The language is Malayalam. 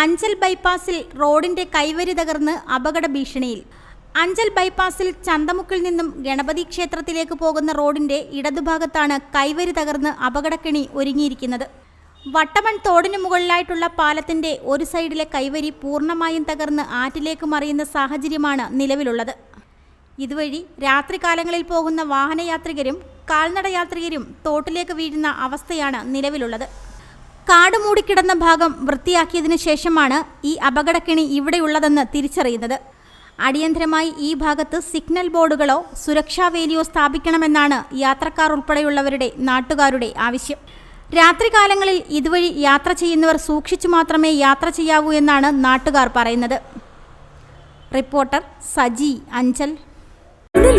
അഞ്ചൽ ബൈപ്പാസിൽ റോഡിന്റെ കൈവരി തകർന്ന് അപകട ഭീഷണിയിൽ. അഞ്ചൽ ബൈപ്പാസിൽ ചന്തമുക്കിൽ നിന്നും ഗണപതി ക്ഷേത്രത്തിലേക്ക് പോകുന്ന റോഡിന്റെ ഇടതുഭാഗത്താണ് കൈവരി തകർന്ന് അപകടക്കിണി ഒരുങ്ങിയിരിക്കുന്നത്. വട്ടമൺ തോടിനു മുകളിലായിട്ടുള്ള പാലത്തിന്റെ ഒരു സൈഡിലെ കൈവരി പൂർണമായും തകർന്ന് ആറ്റിലേക്ക് മറിയുന്ന സാഹചര്യമാണ് നിലവിലുള്ളത്. ഇതുവഴി രാത്രികാലങ്ങളിൽ പോകുന്ന വാഹനയാത്രികരും കാൽനടയാത്രികരും തോട്ടിലേക്ക് വീഴുന്ന അവസ്ഥയാണ് നിലവിലുള്ളത്. കാട് മൂടിക്കിടന്ന ഭാഗം വൃത്തിയാക്കിയതിനു ശേഷമാണ് ഈ അപകടക്കിണി ഇവിടെയുള്ളതെന്ന് തിരിച്ചറിയുന്നത്. അടിയന്തരമായി ഈ ഭാഗത്ത് സിഗ്നൽ ബോർഡുകളോ സുരക്ഷാ വേലിയോ സ്ഥാപിക്കണമെന്നാണ് യാത്രക്കാർ ഉൾപ്പെടെയുള്ളവരുടെ നാട്ടുകാരുടെ ആവശ്യം. രാത്രികാലങ്ങളിൽ ഇതുവഴി യാത്ര ചെയ്യുന്നവർ സൂക്ഷിച്ചു മാത്രമേ യാത്ര ചെയ്യാവൂ എന്നാണ് നാട്ടുകാർ പറയുന്നത്. റിപ്പോർട്ടർ സജി അഞ്ചൽ.